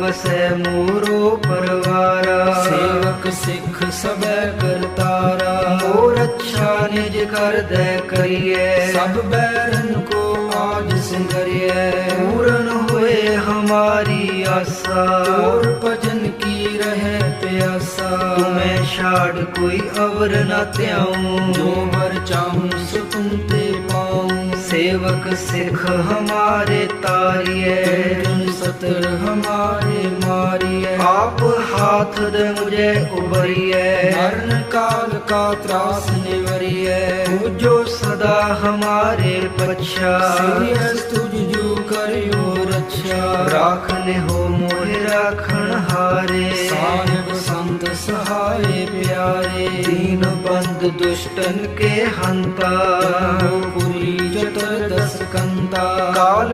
ਵਸੈ ਮੋਰੋ ਪਰਵਾਰਾ। ਸੇਵਕ ਸਿੱਖ ਸਭੈ ਕਰਤਾਰਾ। ਮੋਰ ਅੱਛਾ ਨਿਜ ਕਰਦੈ ਕਰੀਐ। ਸਭ ਬੈਰਨ ਕੋ ਆਜ ਸਿੰਗਰਿਐ। ਪੂਰਨ ਹੋਏ ਹਮਾਰੀ ਆਸਾ। ਤੋਰ ਭਜਨ ਕੀ ਰਹਿ ਪਿਆਸਾ। ਤੁਮੈ ਛਾੜ ਕੋਈ ਅਵਰ ਨ ਧਿਆਉ। ਜੋ ਵਰ ਚਾਹੂੰ ਸੋ ਤੁਮ ਤੇ ਪਾਉ। ਸੇਵਕ ਸਿੱਖ ਹਮਾਰੇ ਹਮਾਰੇ ਆਪ ਹਾਥ ਦੇ ਮੁਝੇ ਉਬਰੀਐ ਮਰਨ ਕਾਲ ਕਾ ਤਰਾਸ ਨਿਵਰੀਐ। ਜੋ ਸਦਾ ਹਮਾਰੇ ਪਛਾ। ਸੀਰੀਅਸ ਤੁਝ ਜੂ ਕਰਿਓ ਰੱਛਾ। ਰਾਖਨੇ ਹੋ ਮੋਹਿ ਰਾਖਣ ਹਾਰੇ। ਸਾਹਿਬ ਸੰਤ ਸਹਾਏ ਪਿਆਰੇ। ਦੀਨ ਬੰਦ ਦੁਸ਼ਟਨ ਕੇ ਹੰਤਾ। ਕਾਲ